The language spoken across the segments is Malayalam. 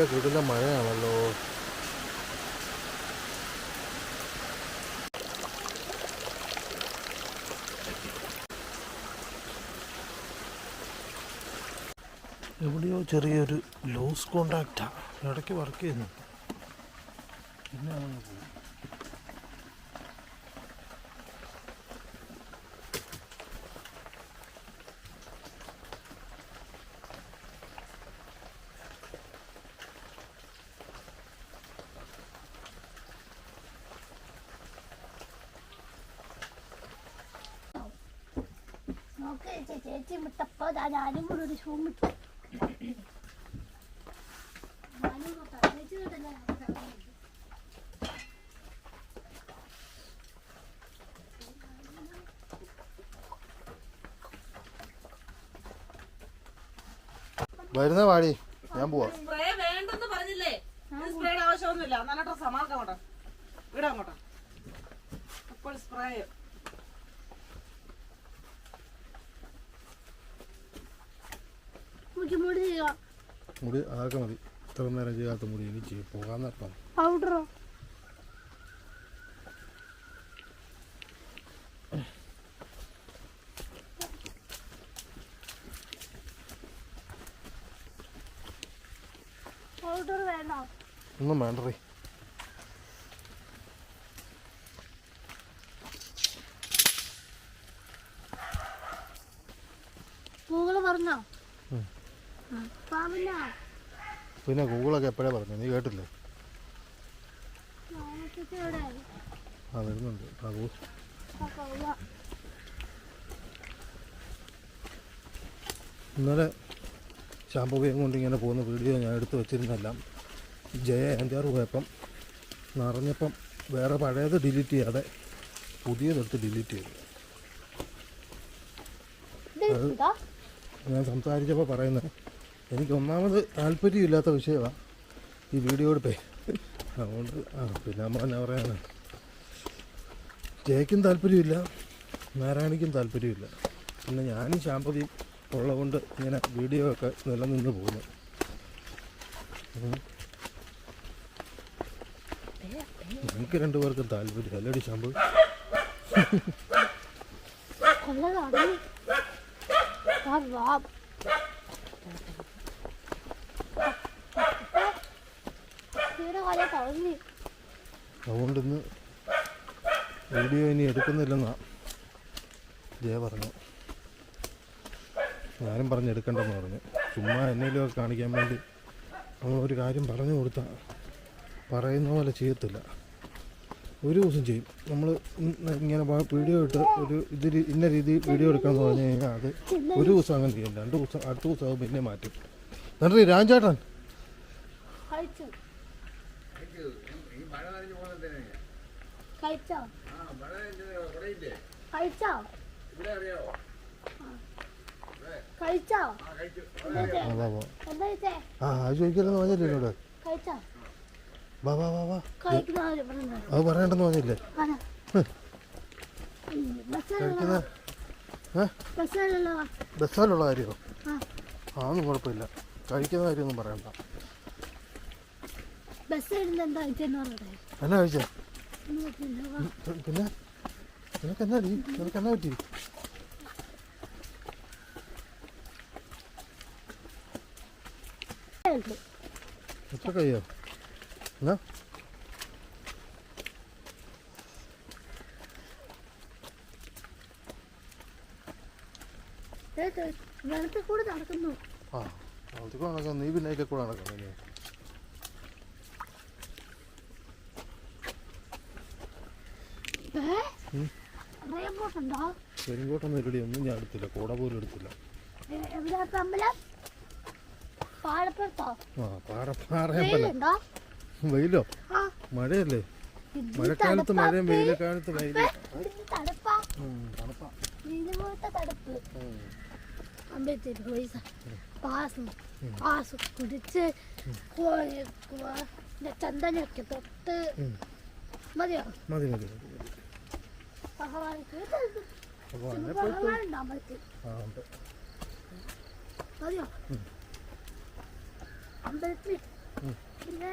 രാവിലെ കിടുന്ന മഴയാണല്ലോ. എവിടെയോ ചെറിയൊരു ലൂസ് കോണ്ടാക്റ്റാണ് ഇടയ്ക്ക് വർക്ക് ചെയ്യുന്നുണ്ട്. പിന്നെ അങ്ങനെ പോകും നോക്ക് ചേച്ചി ചേച്ചി വിട്ടപ്പോ ദാ ഞാനും കൂടെ ഒരു ഷൂ വിട്ടു ഞാനും കൂടെ ചേച്ചി വിട്ടില്ല, ഞാൻ കൂടെ വിട്ടു. വരുന്ന വാടി ഞാൻ പോവാ. സ്പ്രേ വേണ്ടെന്ന് പറഞ്ഞില്ലേ? ഇത് സ്പ്രേയുടെ ആവശ്യമൊന്നുമില്ല. നല്ല ഡ്രസ്സാ മാർക്ക് അങ്ങോട്ട്. വിടാ അങ്ങോട്ട്. അപ്പോൾ സ്പ്രേ മുടി മുടി അതൊക്കെ മതി. ഇത്ര നേരം ചെയ്യാത്ത മുടി എനിക്ക് പോകാൻ പൗഡറോ ഒന്നും വേണ്ടറി പിന്നെ ഗൂഗിളൊക്കെ എപ്പോഴാ പറഞ്ഞു? നീ കേട്ടില്ലേ? ആ വരുന്നുണ്ട്. ഇന്നലെ ശാമ്പുകയും കൊണ്ട് ഇങ്ങനെ പോകുന്ന വീഡിയോ ഞാൻ എടുത്തു വെച്ചിരുന്നെല്ലാം ജയ അഞ്ചാറ് പോയപ്പം നിറഞ്ഞപ്പം വേറെ പഴയത് ഡിലീറ്റ് ചെയ്യാതെ പുതിയതെടുത്ത് ഡിലീറ്റ് ചെയ്തു. ഞാൻ സംസാരിച്ചപ്പോൾ പറയുന്നത് എനിക്ക് ഒന്നാമത് താല്പര്യമില്ലാത്ത വിഷയമാണ് ഈ വീഡിയോ എടുപ്പേ അതുകൊണ്ട് ആ പിന്നെ അമ്മ എന്നാ പറയാണ് ജയക്കും താല്പര്യമില്ല നാരായണിക്കും താല്പര്യമില്ല. പിന്നെ ഞാനും ശാമ്പതിയും ഉള്ളതുകൊണ്ട് ഇങ്ങനെ വീഡിയോ ഒക്കെ നിലനിന്ന് പോകുന്നു. രണ്ടു രണ്ടുപേർക്കും താല്പര്യം. അല്ലടി ശാമ്പു കൊള്ളതാണ് വാ വാ. ഇവിടെ കൊല തുടങ്ങി അതുകൊണ്ട് ഇന്ന് വീഡിയോ ഇനി എടുക്കുന്നില്ലെന്നാ ജയ പറഞ്ഞു. ഞാനും പറഞ്ഞ് എടുക്കണ്ടെന്ന് പറഞ്ഞു. ചുമ്മാ എന്നേലും ഒക്കെ കാണിക്കാൻ വേണ്ടി ഒരു കാര്യം പറഞ്ഞു കൊടുത്താൽ പറയുന്ന പോലെ ചെയ്യത്തില്ല. ഒരു ദിവസം ചെയ്യും. നമ്മൾ ഇങ്ങനെ വീഡിയോ ഇട്ട് ഒരു ഇത് ഇന്ന രീതിയിൽ വീഡിയോ എടുക്കാമെന്ന് പറഞ്ഞു കഴിഞ്ഞാൽ അത് ഒരു ദിവസം അങ്ങനെ ചെയ്യും. രണ്ട് ദിവസം അടുത്ത ദിവസം അത് പിന്നെ മാറ്റും. നന്ദി രാജേട്ടൻ? ആ ചോദിക്കലെന്ന് പറഞ്ഞില്ലേ കഴിച്ചോ? വാ വാ വാ വാ. അത് പറയണ്ടെന്ന് പറഞ്ഞില്ലേ? കഴിക്കുന്ന? ബസ്സിലുള്ള കാര്യമോ? ആ. അതൊന്നും കുഴപ്പമില്ല. കഴിക്കുന്ന കാര്യമൊന്നും പറയണ്ട. എന്നാ കഴിച്ചേ. പിന്നെ? നിനക്ക് എന്നാ ഡീ നിനക്ക് എന്നാ പറ്റി? എത്ര ഒറ്റ വെള്ളത്തിൽ കൂടെ നടക്കുന്നു. ആ അതൊക്കെ നടക്കാം നീ പിന്നെ ഒക്കെ കൂടെ നടക്കാം ഇനി. ഏ ഉം. അറിയാൻ പോട്ടുണ്ടോ പെരുങ്കോട്ടൊന്നും ഇല്ലടി ഒന്നും ഞാൻ എടുത്തില്ല. കൂടെ പോലും എടുത്തില്ല. പാലപ്പുറത്തോ? ആ വെയിലോ? മഴയല്ലേ? മഴക്കാലത്ത് മഴ മഴയും വെയിലക്കാലത്ത് വെയിൽ. കുടിച്ച് ചന്ദനൊക്കെ തൊട്ട്. മതിയോ? മതി മതി മതിയോ. അമ്പലത്തിൽ? പിന്നെ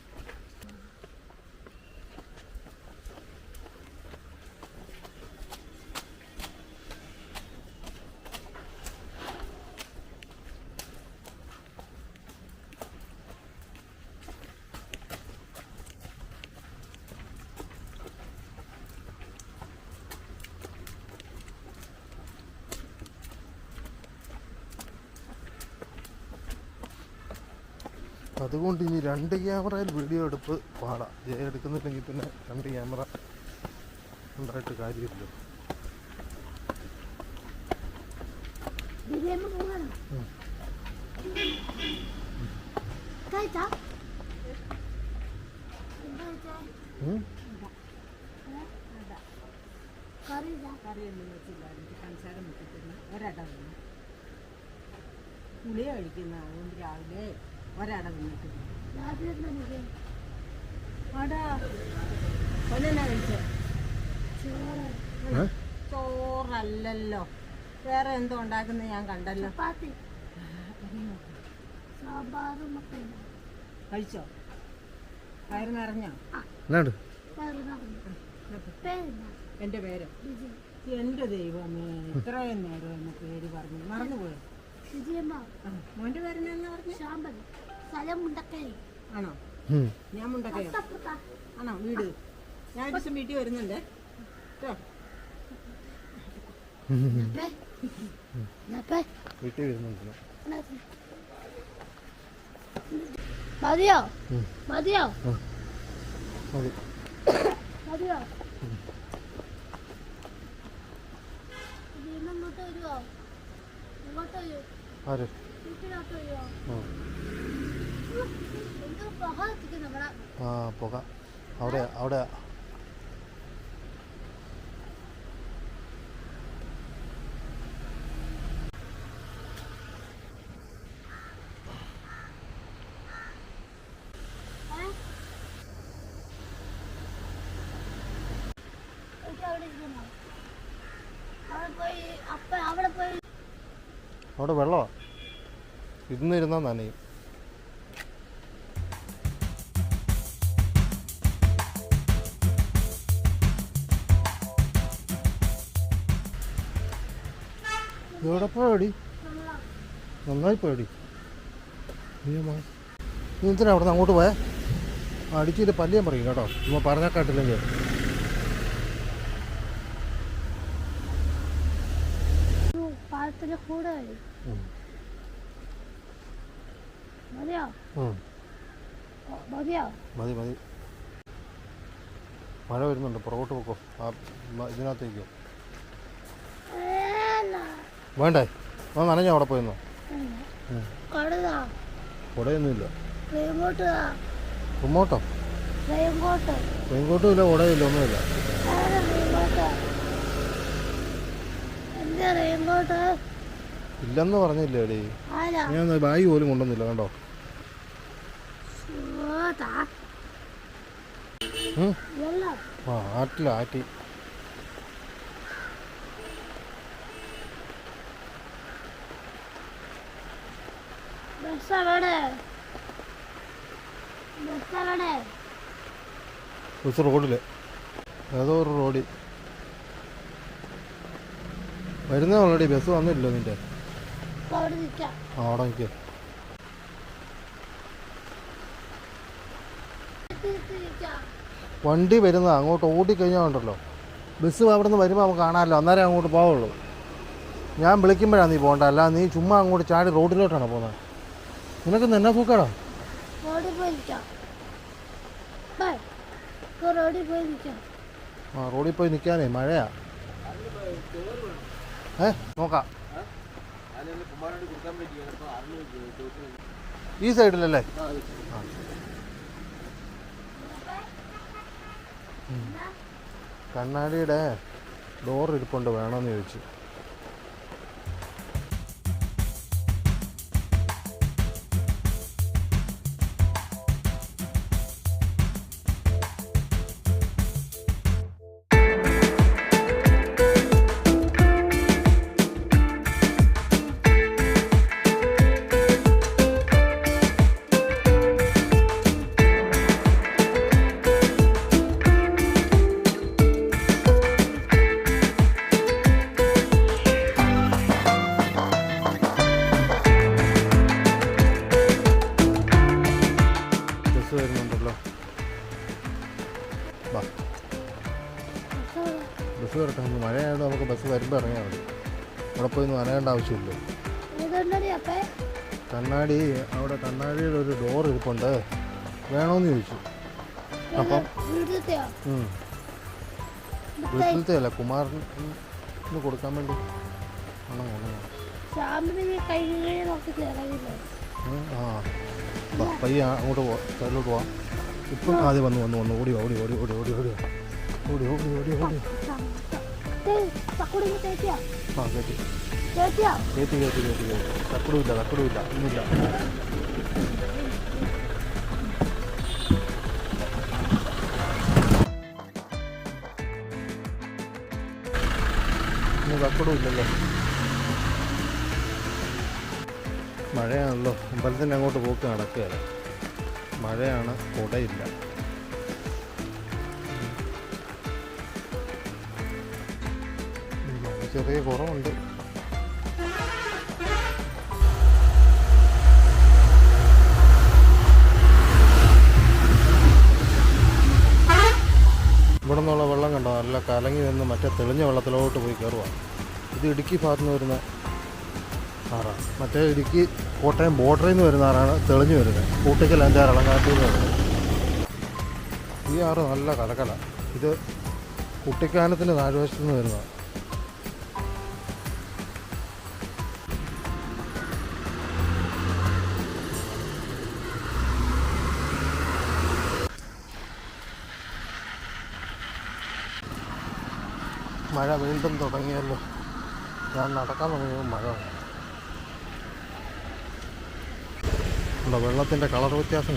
അതുകൊണ്ട് ഇനി രണ്ട് ക്യാമറയിൽ വീഡിയോ എടുപ്പ് പാടാം. ജയ എടുക്കുന്നില്ലെങ്കിൽ പിന്നെ രണ്ട് ക്യാമറ ഉണ്ടായിട്ട് കാര്യമില്ല ഒരട കഴിക്കുന്ന അതുകൊണ്ട് രാവിലെ ഒരട ഒന്നെന്നാ കഴിച്ചേ. ചോറല്ലല്ലോ. വേറെ എന്തോ ഉണ്ടാക്കുന്നത് ഞാൻ കണ്ടല്ലോ. കഴിച്ചോ? വയറ് നിറഞ്ഞോ? എന്റെ പേര്? എന്റെ എന്റെ ദൈവമേ ഇത്രയും നേരം എന്ന പേര് പറഞ്ഞു. മറന്നുപോയോ? ബിജിയമ്മ. ആ, മോന്റെ പേര് പറഞ്ഞു ശാമ്പൻ. സ്ഥലം മുണ്ടക്കരി. ആണോ. ഞാൻ തൊട്ടപ്പുറത്താ. ആണോ വീട് ഞാൻ ഒരു ദിവസം വീട്ടിൽ വരുന്നുണ്ടേ കേട്ടോ. വീട്ടിൽ വരുന്നുണ്ട് എന്നാ പേ. മതിയോ. മതിയോ മതി മതിയോ ഇങ്ങോട്ട് വരുവോ ഇങ്ങോട്ട് വരൂ ആര്? ആ. പുക. അവിടെ അവിടെ. അവിടെ ഇരിക്കണം പോയടി. നന്നായി പേടി നീ എന്തിനാ അവിടെ നിന്ന് അങ്ങോട്ട് പോയേ? അടിച്ചിട്ട് പല്ലിയാൻ പറയും കേട്ടോ. ചുമ്മാ പറഞ്ഞാൽ കേട്ടില്ലെങ്കിൽ പാലത്തിന്റെ കൂടെ. മതിയോ? ഉം. മതിയോ? മതി മതി. മഴ വരുന്നുണ്ട്. പുറകോട്ട് പോക്കോ. ആ ഇതിനകത്തേക്കോ. വേണ്ടേ? ഒന്ന് നനഞ്ഞോ അവിടെ പോയിരുന്നു. കുടയൊന്നുമില്ല. റിമോട്ടോ? റെയിൻകോട്ട്. ഇല്ല കുടയില്ല ഒന്നുമില്ല. ഇല്ലെന്ന് പറഞ്ഞില്ലേ എടീ ഞാൻ ബാഗ് പോലും കൊണ്ടുവന്നില്ല കണ്ടോ? ആട്ടില്ല ആ ആറ്റില്ല ആറ്റി. ബസ് അവിടെ ബസ് അവിടെ ബസ് റോഡിൽ ഏതോ ഒരു റോഡിൽ. വരുന്ന ഓൾറെഡി ബസ് വന്നില്ലല്ലോ നിന്റെ. അവിടെ നിൽക്ക വണ്ടി വരുന്ന അങ്ങോട്ട് ഓടിക്കഴിഞ്ഞാൽ ഉണ്ടല്ലോ. ബസ് അവിടെ നിന്ന് വരുമ്പോൾ നമുക്ക് കാണാമല്ലോ അന്നേരം അങ്ങോട്ട് പോവുള്ളൂ. ഞാൻ വിളിക്കുമ്പോഴാണ് നീ പോകണ്ട? അല്ല നീ ചുമ്മാ അങ്ങോട്ട് ചാടി റോഡിലോട്ടാണ് പോകുന്നത്? നിനക്ക് എന്നാ പൂക്കാടാ? റോഡിൽ പോയി നിൽക്കാം. ബൈ ഇപ്പൊ റോഡിൽ പോയി നിൽക്കാം. ആ റോഡിൽ പോയി നിൽക്കാനേ മഴയാ. ഏ നോക്കാം. ഈ സൈഡിലല്ലേ. കണ്ണാടിയുടെ ഡോർ ഇരിപ്പുണ്ട് വേണമെന്ന് ചോദിച്ചു. ബസ് വരട്ടെ ഇന്ന് മഴയായതുകൊണ്ട് നമുക്ക് ബസ് വരുമ്പോൾ ഇറങ്ങിയാൽ മതി. അവിടെ പോയി ഒന്നും നനയേണ്ട ആവശ്യമില്ല. കണ്ണാടി അവിടെ കണ്ണാടിയുടെ ഒരു ഡോർ ഇരിപ്പുണ്ട്. വേണമെന്ന് ചോദിച്ചു. അപ്പം. വീട്ടിലത്തെ അല്ല കുമാറിന് കൊടുക്കാൻ വേണ്ടി ആണോ ആ. പയ്യ അങ്ങോട്ട് പോവാം സൈഡിലോട്ട് പോവാം. ഇപ്പം ആദ്യം വന്നു വന്നു വന്നു. ഓടി ഓടി ഓടി ഓടി ഓടി ഓടി. ഓടി ഓടി ഓടി ഓടി. ആ കേട്ടി കേട്ടി കേട്ടി കയറ്റി കയറ്റി തക്കടുമില്ല തക്കടുമില്ല ഒന്നുമില്ല. തക്കടുമില്ലല്ലോ മഴയാണല്ലോ. അമ്പലത്തിന്റെ അങ്ങോട്ട് പോക്ക് നടക്കുകയല്ല മഴയാണ് കുടയില്ല. ചെറിയ കുറവുണ്ട്. ഇവിടെ നിന്നുള്ള വെള്ളം കണ്ടോ? നല്ല കലങ്ങി നിന്ന് മറ്റേ തെളിഞ്ഞ വെള്ളത്തിലോട്ട് പോയി കയറുക ഇത് ഇടുക്കി ഭാഗത്ത് നിന്ന് വരുന്ന ആറാണ് മറ്റേ ഇടുക്കി കോട്ടയം ബോർഡറിൽ നിന്ന് വരുന്ന ആറാണ് തെളിഞ്ഞു വരുന്നത്. കൂട്ടിക്കൽ അഞ്ചാറ് അളങ്ങാട്ടിൽ നിന്ന് വരുന്നത്. ഈ ആറ് നല്ല കലക്കല. ഇത് കുട്ടിക്കാനത്തിന്റെ താഴ്വശത്ത് നിന്ന് വരുന്നതാണ് മഴ വീണ്ടും തുടങ്ങിയല്ലോ. ഞാൻ നടക്കാൻ തുടങ്ങിയപ്പോൾ മഴ വെള്ളത്തിന്റെ കളർ വ്യത്യാസം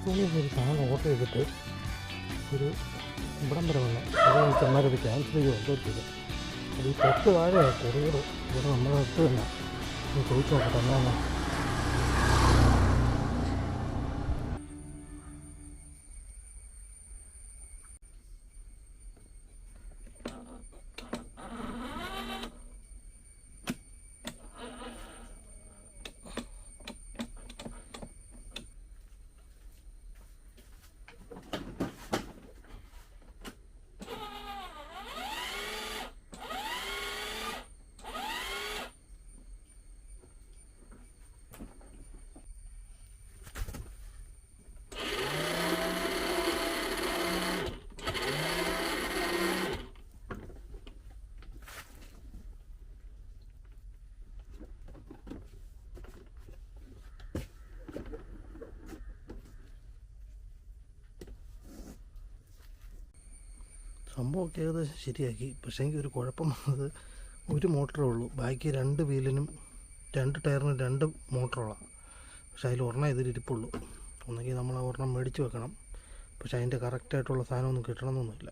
ആർമസോണിൽ ഒരു സാധനം ഓർഡർ ചെയ്തിട്ട് ഒരു ഇവിടം വരെ വന്നു അത് ചെന്നാലത് ക്യാൻസൽ ചെയ്യുമോ എന്തോ ചെയ്തു അത് ഈ തൊട്ട് താഴെയാണ് കൊറിയർ ഇവിടെ നമ്മുടെ അടുത്ത് തന്നെ. ചോദിച്ചു നോക്കട്ടെ എന്നാണ് സംഭവമൊക്കെ ഏകദേശം ശരിയാക്കി. പക്ഷേ എനിക്ക് ഒരു കുഴപ്പം വന്നത് ഒരു മോട്ടറേ ഉള്ളൂ. ബാക്കി രണ്ട് വീലിനും രണ്ട് ടയറിനും രണ്ട് മോട്ടറുകളാണ് പക്ഷേ അതിൽ ഒരെണ്ണം ഇതിലിരിപ്പുള്ളൂ ഒന്നെങ്കിൽ നമ്മൾ ആ ഒരെണ്ണം മേടിച്ച് വെക്കണം. പക്ഷേ അതിന്റെ കറക്റ്റായിട്ടുള്ള സാധനമൊന്നും കിട്ടണമെന്നൊന്നുമില്ല.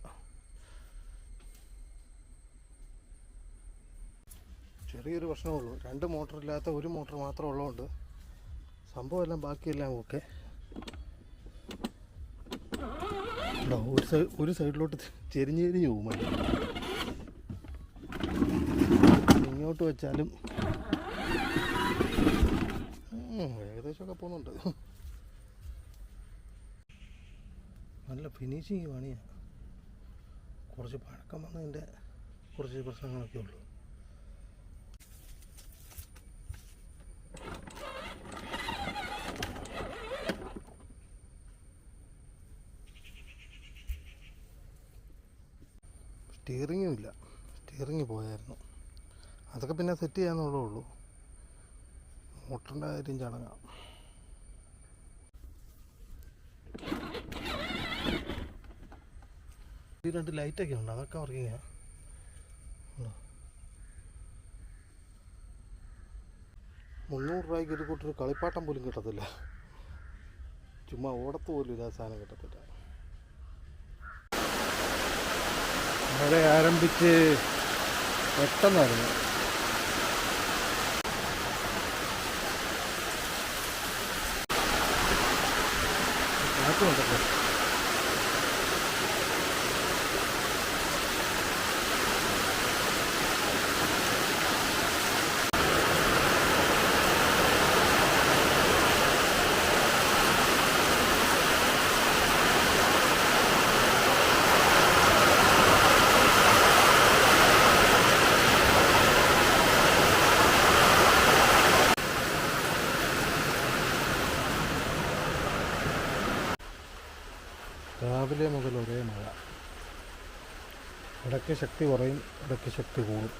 ചെറിയൊരു പ്രശ്നമുള്ളൂ. രണ്ട് മോട്ടറില്ലാത്ത ഒരു മോട്ടർ മാത്രം ഉള്ളതുകൊണ്ട് സംഭവമെല്ലാം ബാക്കിയെല്ലാം ഓക്കെ. ഉണ്ടോ? ഒരു സൈഡ് ഒരു സൈഡിലോട്ട് ചെരിഞ്ഞ് ചെരിഞ്ഞ് പോകും ഇങ്ങോട്ട് വെച്ചാലും ഏകദേശമൊക്കെ പോകുന്നുണ്ട്. നല്ല ഫിനിഷിങ് പണിയാണ് കുറച്ച് പഴക്കം വന്നതിന്റെ കുറച്ച് പ്രശ്നങ്ങളൊക്കെ ഉള്ളൂ. സ്റ്റിയറിങ്ങും ഇല്ല. സ്റ്റിയറിങ് പോയായിരുന്നു. അതൊക്കെ പിന്നെ സെറ്റ് ചെയ്യാന്നുള്ളേ ഉള്ളൂ. മോട്ടറിന്റെ കാര്യം ചടങ്ങാം. രണ്ട് ലൈറ്റൊക്കെ ഉണ്ട്. അതൊക്കെ വർക്കിങ് മുന്നൂറ് രൂപയ്ക്ക് ഒരു കൂട്ടൊരു കളിപ്പാട്ടം പോലും കിട്ടത്തില്ല. ചുമ്മാ ഓടത്ത് പോലും ഇതാ സാധനം കിട്ടത്തില്ല. മഴ ആരംഭിച്ച് പെട്ടെന്നായിരുന്നു. കാറ്റുണ്ടല്ലോ രാവിലെ മുതൽ ഒരേ മഴ ഇടയ്ക്ക് ശക്തി കുറയും ഇടയ്ക്ക് ശക്തി കൂടും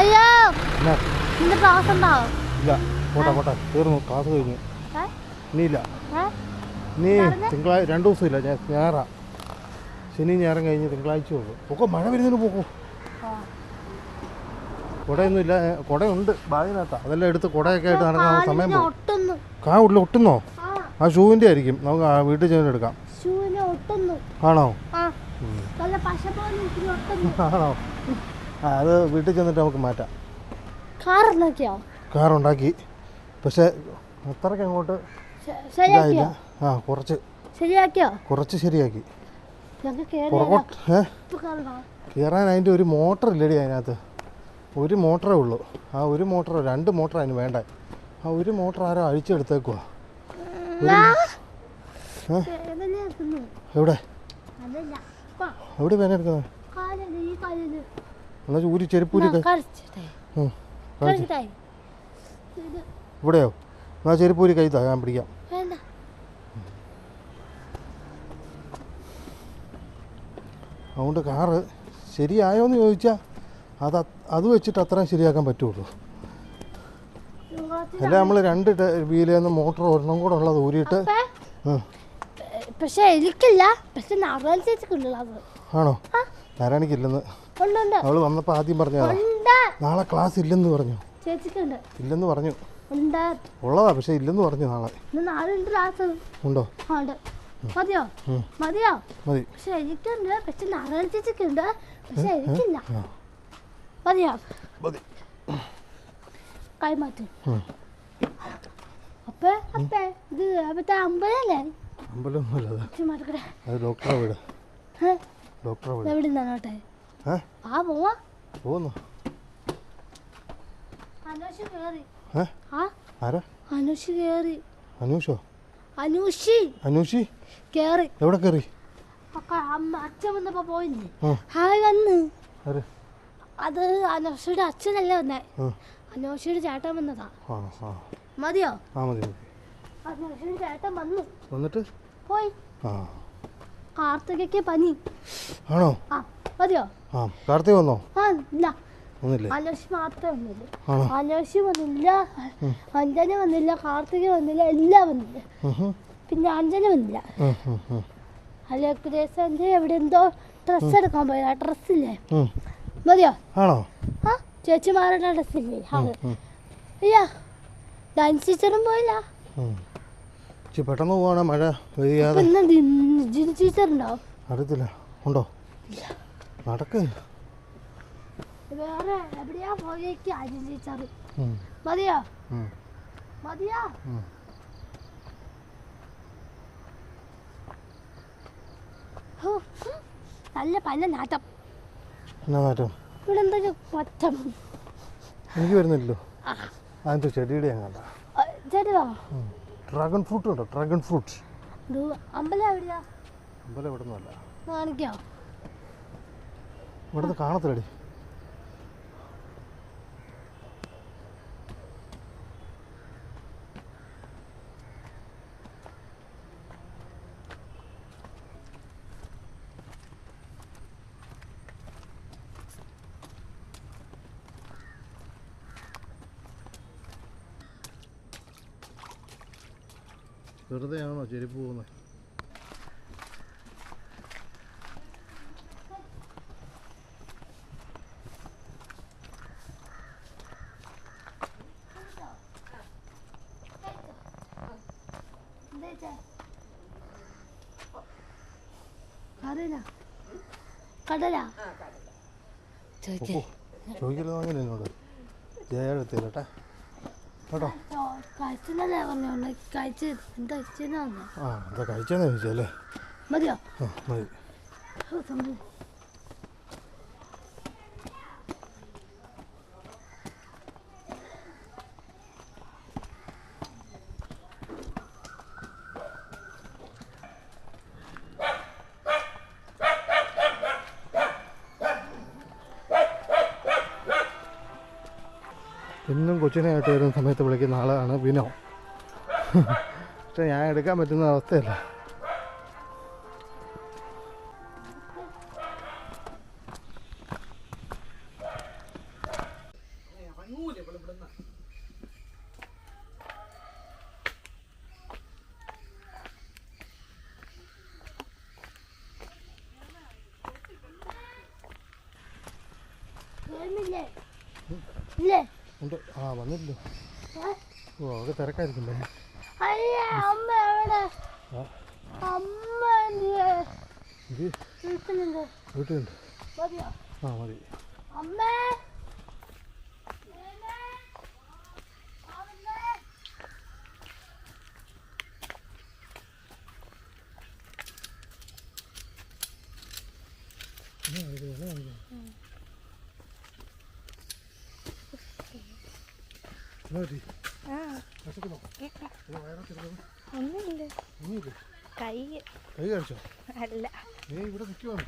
അയ്യോ എന്നാ നിന്റെ ക്ലാസ് ഉണ്ടോ ഇല്ല പോട്ടെ പോട്ടെ തീർന്നു ക്ലാസ് കഴിഞ്ഞു. നീ ഇല്ല നീ തിങ്കളാഴ്ച രണ്ട് ദിവസമില്ല ഞാൻ ഞായറാ. ശനി ഞായറും കഴിഞ്ഞ് തിങ്കളാഴ്ച ഉള്ളു. പൊക്കോ മഴ വരുന്നതിന് പോക്കോ. ആ. കുടയൊന്നുമില്ല കുടയുണ്ട് ബാഗിനകത്താ. അതെല്ലാം എടുത്ത് കുടയൊക്കെ ആയിട്ട് നടക്കാൻ സമയം പോകും. കാ ഉള്ളിൽ ഒട്ടുന്നോ? ആ. ഷൂവിന്റെ ആയിരിക്കും. നമുക്ക് വീട്ടിൽ ചെന്ന് എടുക്കാം. ആണോ? ആണോ? അത് വീട്ടിൽ ചെന്നിട്ട് നമുക്ക് മാറ്റാം. കാറുണ്ടാക്കി. പക്ഷേ അത്രയ്ക്ക് അങ്ങോട്ട് ഇതായില്ല. ആ കുറച്ച്. ശരിയാക്കിയോ? കുറച്ച് ശരിയാക്കി. കയറാൻ അതിന്റെ ഒരു മോട്ടർ ഇല്ലടി അതിനകത്ത്. ഒരു മോട്ടറേ ഉള്ളൂ. ആ ഒരു മോട്ടർ രണ്ട് മോട്ടർ അതിന് വേണ്ട? ആ ഒരു മോട്ടർ ആരോ അഴിച്ചെടുത്തേക്കുവാ. എവിടെ? എവിടെ വേന എടുക്കുന്നത്? എന്നാൽ ഊരി ചെരുപ്പൂരി ഇത് ഇവിടെയോ? എന്നാ ചെരുപ്പൂരി കൈ താ ഞാൻ പിടിക്കാം. അതുകൊണ്ട് കാറ് ശരിയായോ എന്ന് ചോദിച്ചാൽ അത് അത് വെച്ചിട്ട് അത്രയും ശരിയാക്കാൻ പറ്റുള്ളൂ. അല്ല നമ്മൾ രണ്ട് വീലിൽ നിന്ന് മോട്ടർ ഒരെണ്ണം കൂടെ ഉള്ളത് ഊരിയിട്ട് പക്ഷേ എനിക്കില്ല. പക്ഷെ ആണോ? നാരായണിക്കില്ലെന്ന്. അവൾ വന്നപ്പോൾ ആദ്യം പറഞ്ഞു നാളെ ക്ലാസ് ഇല്ലെന്ന് പറഞ്ഞു ഇല്ലെന്ന് പറഞ്ഞു. ഉള്ളതാ പക്ഷെ ഇല്ലെന്ന് പറഞ്ഞു നാളെ. നാളെ ഉണ്ട് ക്ലാസ്. ഉണ്ടോ? ഉണ്ട്. മതിയോ? മതിയോ? മതി. പക്ഷെ എനിക്കുണ്ട്. പക്ഷെ നാരായണ ചേച്ചിക്കുണ്ട് പക്ഷെ എനിക്കില്ല. മതിയോ? മതി. കൈമാറ്റും. അപ്പേ അപ്പേ ഇത് അപ്പത്തെ അമ്പലല്ലേ? അമ്പലമൊന്നുമല്ല അത്. ഇച്ചിരി അത് ഡോക്ടറെ വീട്. ഏ? ഡോക്ടറെ വീട്. എവിടെ നിന്നോട്ടെ ആ പോവാ. പോകുന്നു ഏ ആ ആരാ? അനുഷ് കേറി. അനൂഷോ? അനൂഷി? അനൂഷി? കേറി. എവിടെ കേറി? അച്ഛൻ വന്നപ്പോ പോയില്ലേ? ഉം. ഹായ് വന്ന്. അത് അനുഷയുടെ അച്ഛനല്ലേ വന്നേ? ഉം. അനുഷയുടെ ചേട്ടൻ വന്നതാ. മതിയോ? ആ മതി മതി. അനുഷയുടെ ചേട്ടൻ വന്നു. വന്നിട്ട്? പോയി. കാർത്തികയ്ക്ക് പനി. ആണോ? ആ മതിയോ? ആ കാർത്തിക വന്നോ? ആ ഇല്ല. അനുഷ് മാത്രമേ വന്നില്ല? അനുഷ് വന്നില്ല. അഞ്ജന വന്നില്ല. കാർത്തിക വന്നില്ല. എല്ലാം വന്നില്ല. പിന്നെ അഞ്ജന വന്നില്ല. ഉം, ഉം, ഉം. അലക്കുദേശം അഞ്ജന എവിടെ എന്തോ ഡ്രസ്സ് എടുക്കാൻ പോയി ആ ഡ്രസ്സില്ലേ മതിയോ? ആണോ? ആ ചേച്ചിമാരുടെ ഡ്രസ്സില്ലേ. അയ്യാ ഡാൻസ് ടീച്ചറും പോയില്ല. പെട്ടെന്ന് പോവാണ്? മഴ പെയ്യാതെ? ടീച്ചർ ഉണ്ടോ? അറിയത്തില്ല. ഉണ്ടോ? നടക്ക്. വേറെ എവിടെയാ പോയേക്ക് അജിൻ ചേച്ചാറ് മതിയോ? മതിയോ. നല്ല പല നാട്ടം. ഇവിടെ എന്തൊക്കെ എനിക്ക് വരുന്നില്ലല്ലോ. അതിന്റെ ചെടിയുടെ കണ്ട. ഡ്രാഗൺ ഫ്രൂട്ട് ഉണ്ടോ? ഡ്രാഗൺ ഫ്രൂട്ട് അമ്പലം എവിടെയാ? അമ്പലം ഇവിടെ നിന്നല്ല കാണിക്കോ. ഇവിടുന്ന് കാണത്തില്ലടി. വെറുതെ ആണോ ചെരുപ്പ് പോകുന്നത്? ചോദിക്കരുത് അങ്ങനെ എന്നോട് ജയടുത്തില്ല കേട്ടോ കേട്ടോ? കഴിച്ചെന്നല്ലേ പറഞ്ഞോണ്ട് കഴിച്ച് എന്താ കഴിച്ചെന്നാ ആ എന്താ കഴിച്ചെന്ന് ചോദിച്ചല്ലേ മതിയോ? ആ മതി. കൊച്ചിനായിട്ട് വരുന്ന സമയത്ത് വിളിക്കുന്ന ആളാണ് വിനോ. പക്ഷെ ഞാൻ എടുക്കാൻ പറ്റുന്ന അവസ്ഥയല്ല. Yeah. ഉണ്ട്. ആ വന്നിട്ടുണ്ട്. ഓ അവിടെ തിരക്കായിരിക്കും വീട്ടിലുണ്ട്. ആ മതി. അമ്മേ! ഒന്നുമില്ല. കൈ. കൈ കാണിച്ചോ അല്ല. നീ ഇവിടെ നിൽക്കുവാണോ